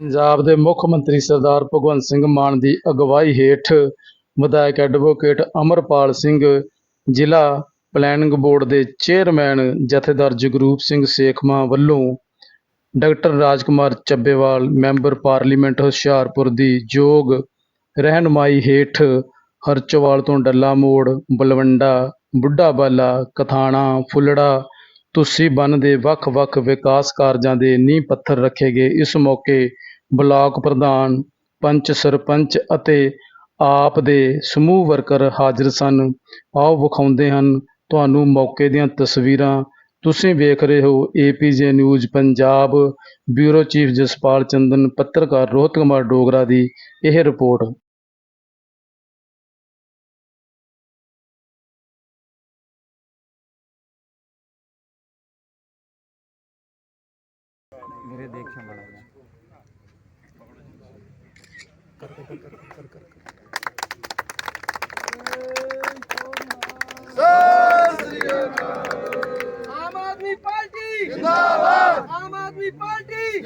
ਪੰਜਾਬ ਦੇ ਮੁੱਖ ਮੰਤਰੀ ਸਰਦਾਰ ਭਗਵੰਤ ਸਿੰਘ ਮਾਨ ਦੀ ਅਗਵਾਈ ਹੇਠ ਵਿਧਾਇਕ ਐਡਵੋਕੇਟ ਅਮਰਪਾਲ ਸਿੰਘ, ਜ਼ਿਲ੍ਹਾ ਪਲੈਨਿੰਗ ਬੋਰਡ ਦੇ ਚੇਅਰਮੈਨ ਜਥੇਦਾਰ ਜਗਰੂਪ ਸਿੰਘ ਸੇਖਵਾਂ ਵੱਲੋਂ doctor Rajkumar Chabbewal, member parliament Hoshiarpur ਦੀ ਯੋਗ ਰਹਿਨੁਮਾਈ ਹੇਠ ਹਰਚੋਵਾਲ ਤੋਂ ਡੱਲਾ ਮੋੜ, ਬਲਵੰਡਾ, ਬੁੱਢਾ ਬਾਲਾ, ਕਥਾਣਾ, ਫੁੱਲੜਾ ਤੁਸੀਂ ਬੰਨ ਦੇ ਵੱਖ-ਵੱਖ ਵਿਕਾਸ ਕਾਰਜਾਂ ਦੇ ਨੀਂਹ ਪੱਥਰ ਰੱਖੇ ਗਏ ਇਸ ਮੌਕੇ ਬਲਾਕ ਪ੍ਰਧਾਨ, ਪੰਚ ਸਰਪੰਚ ਅਤੇ ਆਪ ਦੇ ਸਮੂਹ ਵਰਕਰ ਹਾਜ਼ਰ ਸਨ। ਆਓ ਵਿਖਾਉਂਦੇ ਹਨ ਤੁਹਾਨੂੰ ਮੌਕੇ ਦੀਆਂ ਤਸਵੀਰਾਂ। ਤੁਸੀਂ ਵੇਖ ਰਹੇ ਹੋ APJ news Punjab, bureau chief Jaspal Chandan, ਪੱਤਰਕਾਰ ਰੋਹਿਤ ਕੁਮਾਰ ਡੋਗਰਾ ਦੀ ਇਹ ਰਿਪੋਰਟ। ਮੇਰੇ ਦੇਖਿਆ ਬੜਾ ਆਮ ਆਦਮੀ ਪਾਰਟੀ। ਜਿੰਦਾਬਾਦ। ਆਮ ਆਦਮੀ ਪਾਰਟੀ।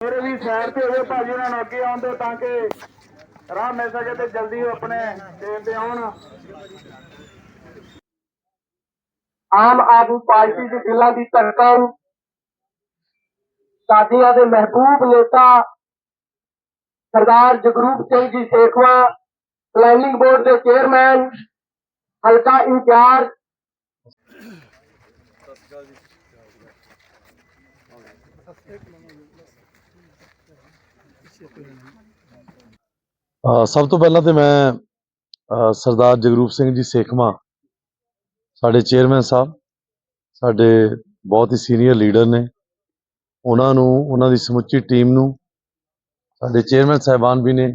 ਮੇਰੇ ਵੀ ਸਾਈਡ ਤੇ ਹੋਵੇ ਭਾਜੀ ਉਹਨਾਂ ਨੂੰ ਅੱਗੇ ਆਉਣ ਦਿਓ ਤਾਂ ਕਿ ਰਾਹ ਮਿਲ ਸਕੇ ਤੇ ਜਲਦੀ ਉਹ ਆਪਣੇ ਟ੍ਰੇਨ ਤੇ ਆਉਣ। ਆਮ ਆਦਮੀ ਪਾਰਟੀ ਦੀ ਦਿਲਾਂ ਦੀ ਧੜਕਣ ਸਾਡੀਆਂ ਦੇ ਮਹਿਬੂਬ ਨੇਤਾ ਸਰਦਾਰ ਜਗਰੂਪ ਸਿੰਘ ਜੀ ਸੇਖਵਾ ਪਲੈਨਿੰਗ ਬੋਰਡ ਦੇ ਚੇਅਰਮੈਨ ਹਲਕਾ ਇੰਚਾਰਜ। ਅ, ਸਭ ਤੋਂ ਪਹਿਲਾਂ ਤੇ ਮੈਂ ਅ, ਸਰਦਾਰ ਜਗਰੂਪ ਸਿੰਘ ਜੀ ਸੇਖਵਾਂ ਸਾਡੇ ਚੇਅਰਮੈਨ ਸਾਹਿਬ, ਸਾਡੇ ਬਹੁਤ ਹੀ ਸੀਨੀਅਰ ਲੀਡਰ ਨੇ। ਉਹਨਾਂ ਨੂੰ, ਉਹਨਾਂ ਦੀ ਸਮੁੱਚੀ ਟੀਮ ਨੂੰ ਸਾਡੇ ਚੇਅਰਮੈਨ ਸਾਹਿਬਾਨ ਵੀ ਨੇ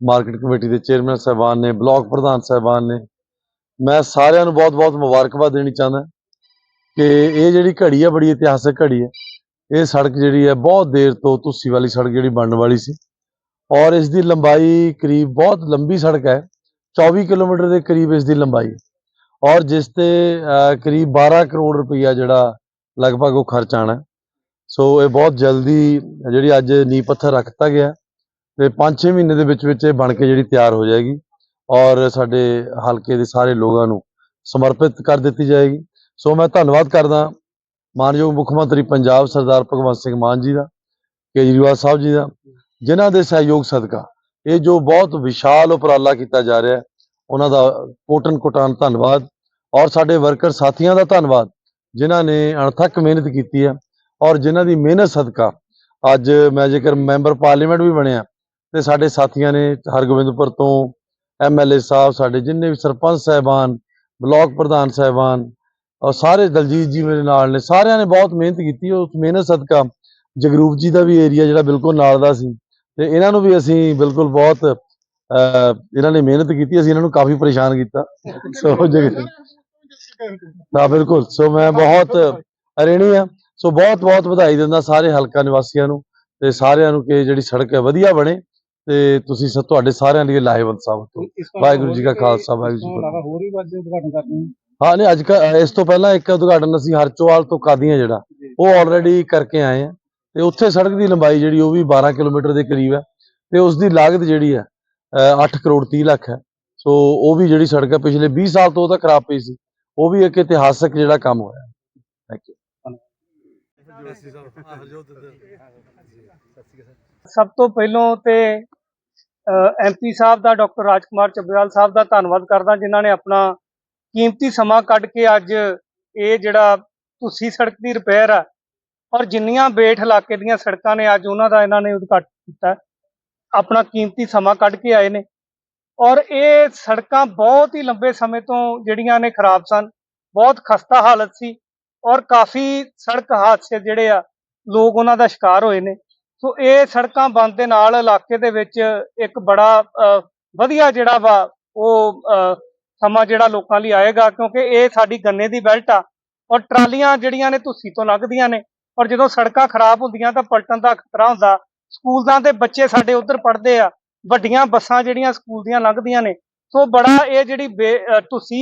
ਮਾਰਕੀਟ ਕਮੇਟੀ ਦੇ ਚੇਅਰਮੈਨ ਸਾਹਿਬਾਨ ਨੇ ਬਲਾਕ ਪ੍ਰਧਾਨ ਸਾਹਿਬਾਨ ਨੇ। ਮੈਂ ਸਾਰਿਆਂ ਨੂੰ ਬਹੁਤ-ਬਹੁਤ ਮੁਬਾਰਕਬਾਦ ਦੇਣੀ ਚਾਹੁੰਦਾ ਕਿ ਇਹ ਜਿਹੜੀ ਘੜੀ ਹੈ ਬੜੀ ਇਤਿਹਾਸਕ ਘੜੀ ਹੈ ਇਹ ਸੜਕ ਜਿਹੜੀ ਹੈ ਬਹੁਤ ਦੇਰ ਤੋਂ ਤੁੱਸੀ ਵਾਲੀ ਸੜਕ ਜਿਹੜੀ ਬਣਨ ਵਾਲੀ ਸੀ। ਔਰ ਇਸ ਦੀ ਲੰਬਾਈ ਕਰੀਬ ਬਹੁਤ ਲੰਬੀ ਸੜਕ ਹੈ। 24 ਕਿਲੋਮੀਟਰ ਦੇ ਕਰੀਬ ਇਸ ਦੀ ਲੰਬਾਈ ਔਰ ਜਿਸ ਤੇ ਕਰੀਬ 12 ਕਰੋੜ ਰੁਪਈਆ ਜਿਹੜਾ ਲਗਭਗ ਉਹ ਖਰਚ ਆਣਾ। ਸੋ ਇਹ ਬਹੁਤ ਜਲਦੀ ਜਿਹੜੀ ਅੱਜ ਨੀਂਹ ਪੱਥਰ ਰੱਖਤਾ ਗਿਆ ਤੇ 5-6 ਮਹੀਨੇ ਦੇ ਵਿੱਚ ਵਿੱਚ ਇਹ ਬਣ ਕੇ ਜਿਹੜੀ ਤਿਆਰ ਹੋ ਜਾਏਗੀ ਔਰ ਸਾਡੇ ਹਲਕੇ ਦੇ ਸਾਰੇ ਲੋਕਾਂ ਨੂੰ ਸਮਰਪਿਤ ਕਰ ਦਿੱਤੀ ਜਾਏਗੀ। ਸੋ ਮੈਂ ਧੰਨਵਾਦ ਕਰਦਾ ਮਾਨਯੋਗ ਮੁੱਖ ਮੰਤਰੀ ਪੰਜਾਬ ਸਰਦਾਰ ਭਗਵੰਤ ਸਿੰਘ ਮਾਨ ਜੀ ਦਾ, ਕੇਜਰੀਵਾਲ ਸਾਹਿਬ ਜੀ ਦਾ, ਜਿਨ੍ਹਾਂ ਦੇ ਸਹਿਯੋਗ ਸਦਕਾ ਇਹ ਜੋ ਬਹੁਤ ਵਿਸ਼ਾਲ ਉਪਰਾਲਾ ਕੀਤਾ ਜਾ ਰਿਹਾ ਹੈ ਉਹਨਾਂ ਦਾ ਕੋਟਨ ਕੋਟਾਨ ਧੰਨਵਾਦ। ਔਰ ਸਾਡੇ ਵਰਕਰ ਸਾਥੀਆਂ ਦਾ ਧੰਨਵਾਦ, ਜਿਨ੍ਹਾਂ ਨੇ ਅਣਥੱਕ ਮਿਹਨਤ ਕੀਤੀ ਹੈ ਔਰ ਜਿਨ੍ਹਾਂ ਦੀ ਮਿਹਨਤ ਸਦਕਾ ਅੱਜ ਮੈਂ ਜੇਕਰ ਮੈਂਬਰ ਪਾਰਲੀਮੈਂਟ ਵੀ ਬਣਿਆ ਤੇ ਸਾਡੇ ਸਾਥੀਆਂ ਨੇ ਹਰਗੋਬਿੰਦਪੁਰ ਤੋਂ ਐਮਐਲਏ ਸਾਹਿਬ, ਸਾਡੇ ਜਿੰਨੇ ਵੀ ਸਰਪੰਚ ਸਾਹਿਬਾਨ, ਬਲਾਕ ਪ੍ਰਧਾਨ ਸਾਹਿਬਾਨ, ਔਰ ਸਾਰੇ ਦਲਜੀਤ ਜੀ ਮੇਰੇ ਨਾਲ ਨੇ, ਸਾਰਿਆਂ ਨੇ ਬਹੁਤ ਮਿਹਨਤ ਕੀਤੀ, ਉਸ ਮਿਹਨਤ ਸਦਕਾ ਜਗਰੂਪ ਜੀ ਦਾ ਵੀ ਏਰੀਆ ਜਿਹੜਾ ਬਿਲਕੁਲ ਨਾਲ ਦਾ ਸੀ ਤੇ ਇਹਨਾਂ ਨੂੰ ਵੀ ਅਸੀਂ ਬਿਲਕੁਲ ਬਹੁਤ ਇਹਨਾਂ ਨੇ ਮਿਹਨਤ ਕੀਤੀ ਅਸੀਂ ਇਹਨਾਂ ਨੂੰ ਕਾਫੀ ਪਰੇਸ਼ਾਨ ਕੀਤਾ। ਸੋ ਜਗ ਹਾਂ ਬਿਲਕੁਲ। ਸੋ ਮੈਂ ਬਹੁਤ ਅਰੇਣੀ ਆ ਸੋ ਬਹੁਤ ਬਹੁਤ ਵਧਾਈ ਦਿੰਦਾ ਸਾਰੇ ਹਲਕਾ ਨਿਵਾਸੀਆਂ ਨੂੰ ਤੇ ਸਾਰਿਆਂ ਨੂੰ ਕਿ ਜਿਹੜੀ ਸੜਕ ਹੈ ਵਧੀਆ ਬਣੇ ਤੇ ਤੁਸੀਂ ਸ- ਤੁਹਾਡੇ ਸਾਰਿਆਂ ਲਈ ਲਾਹੇਵੰਦ ਸਾਬਤ ਹੋ। ਵਾਹਿਗੁਰੂ ਜੀ ਕਾ ਖਾਲਸਾ ਵਾਹਿਗੁਰੂ ਜੀ ਕੀ ਹੋਰ ਵੀ ਵਾਧੇ ਉਦਘਾਟਨ ਕਰਨੇ ਹਾਂ। ਨਹੀਂ ਅੱਜ ਇਸ ਤੋਂ ਪਹਿਲਾਂ ਇੱਕ ਉਦਘਾਟਨ ਅਸੀਂ ਹਰਚੋਵਾਲ ਤੋਂ ਕਾਦੀਆਂ ਜਿਹੜਾ ਉਹ ਆਲਰੇਡੀ ਕਰਕੇ ਆਏ ਆ ਤੇ ਉੱਥੇ ਸੜਕ ਦੀ ਲੰਬਾਈ ਜਿਹੜੀ ਉਹ ਵੀ 12 ਕਿਲੋਮੀਟਰ ਦੇ ਕਰੀਬ ਹੈ ਤੇ ਉਸ ਦੀ ਲਾਗਤ ਜਿਹੜੀ ਹੈ 8 ਕਰੋੜ 30 ਲੱਖ ਹੈ। ਸੋ ਉਹ ਵੀ ਜਿਹੜੀ ਸੜਕ ਹੈ, ਪਿਛਲੇ 20 ਸਾਲ ਤੋਂ ਉਹ ਤਾਂ ਖਰਾਬ ਪਈ ਸੀ। ਉਹ ਵੀ ਇੱਕ ਇਤਿਹਾਸਕ ਜਿਹੜਾ ਕੰਮ ਹੋਇਆ। ਥੈਂਕ ਯੂ ਸਭ ਤੋਂ ਪਹਿਲਾਂ ਤੇ ਐਮਪੀ ਸਾਹਿਬ ਦਾ, ਡਾਕਟਰ ਰਾਜਕੁਮਾਰ ਚੱਬੇਵਾਲ ਸਾਹਿਬ ਦਾ ਧੰਨਵਾਦ ਕਰਦਾ, ਜਿਨ੍ਹਾਂ ਨੇ ਆਪਣਾ ਕੀਮਤੀ ਸਮਾਂ ਕੱਢ ਕੇ ਅੱਜ ਇਹ ਜਿਹੜਾ ਤੁਸੀਂ ਸੜਕ ਦੀ ਰਿਪੇਅਰ ਆ, ਔਰ ਜਿੰਨੀਆਂ ਬੇਠ ਇਲਾਕੇ ਦੀਆਂ ਸੜਕਾਂ ਨੇ ਅੱਜ ਉਹਨਾਂ ਦਾ ਇਹਨਾਂ ਨੇ ਉਦਘਾਟਨ ਕੀਤਾ। ਆਪਣਾ ਕੀਮਤੀ ਸਮਾਂ ਕੱਢ ਕੇ ਆਏ ਨੇ। ਔਰ ਇਹ ਸੜਕਾਂ ਬਹੁਤ ਹੀ ਲੰਬੇ ਸਮੇਂ ਤੋਂ ਜਿਹੜੀਆਂ ਨੇ ਖਰਾਬ ਸਨ। ਬਹੁਤ ਖਸਤਾ ਹਾਲਤ ਸੀ ਔਰ ਕਾਫੀ ਸੜਕ ਹਾਦਸੇ ਜਿਹੜੇ ਆ ਲੋਕ ਉਹਨਾਂ ਦਾ ਸ਼ਿਕਾਰ ਹੋਏ ਨੇ। ਸੋ ਇਹ ਸੜਕਾਂ ਬੰਦ ਦੇ ਨਾਲ ਇਲਾਕੇ ਦੇ ਵਿੱਚ ਇੱਕ ਬੜਾ ਅ, ਵਧੀਆ ਜਿਹੜਾ ਵਾ ਉਹ ਅ, ਸਮਾਂ ਜਿਹੜਾ ਲੋਕਾਂ ਲਈ ਆਏਗਾ ਕਿਉਂਕਿ ਇਹ ਸਾਡੀ ਗੰਨੇ ਦੀ ਬੈਲਟ ਆ ਔਰ ਟਰਾਲੀਆਂ ਜਿਹੜੀਆਂ ਨੇ ਧੁੱਸੀ ਤੋਂ ਲੱਗਦੀਆਂ ਨੇ। ਔਰ ਜਦੋਂ ਸੜਕਾਂ ਖਰਾਬ ਹੁੰਦੀਆਂ ਤਾਂ ਪਲਟਣ ਦਾ ਖਤਰਾ ਹੁੰਦਾ ਸਕੂਲਾਂ ਦੇ ਬੱਚੇ ਸਾਡੇ ਉਧਰ ਪੜ੍ਹਦੇ ਆ, ਵੱਡੀਆਂ ਬੱਸਾਂ ਜਿਹੜੀਆਂ ਸਕੂਲ ਦੀਆਂ ਲੰਘਦੀਆਂ ਨੇ, ਸੋ ਬੜਾ ਇਹ ਜਿਹੜੀ ਬੇ-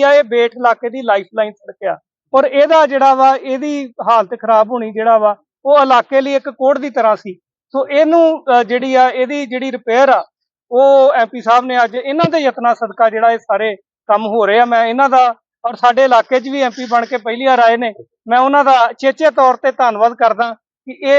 ਆ, ਇਹ ਬੇਟ ਇਲਾਕੇ ਦੀ ਲਾਈਫ ਸੜਕ ਆ। ਔਰ ਇਹਦਾ ਜਿਹੜਾ ਵਾ, ਇਹਦੀ ਹਾਲਤ ਖਰਾਬ ਹੋਣੀ ਜਿਹੜਾ ਵਾ, ਉਹ ਇਲਾਕੇ ਲਈ ਇੱਕ ਕੋੜ ਦੀ ਤਰ੍ਹਾਂ ਸੀ। ਸੋ ਇਹਨੂੰ ਜਿਹੜੀ ਆ, ਇਹਦੀ ਜਿਹੜੀ ਰਿਪੇਅਰ ਆ, ਉਹ ਐਮਪੀ ਸਾਹਿਬ ਨੇ ਅੱਜ ਇਹਨਾਂ ਦੇ ਯਤਨਾਂ ਸਦਕਾ ਜਿਹੜਾ ਇਹ ਸਾਰੇ ਕੰਮ ਹੋ ਰਹੇ ਆ। ਮੈਂ ਇਹਨਾਂ ਦਾ, ਔਰ ਸਾਡੇ ਇਲਾਕੇ 'ਚ ਵੀ ਐਮਪੀ ਬਣ ਕੇ ਪਹਿਲੀ ਵਾਰ ਆਏ ਨੇ। ਮੈਂ ਉਹਨਾਂ ਦਾ ਚੇਚੇ ਤੌਰ ਤੇ ਧੰਨਵਾਦ ਕਰਦਾ ਕਿ ਇਹ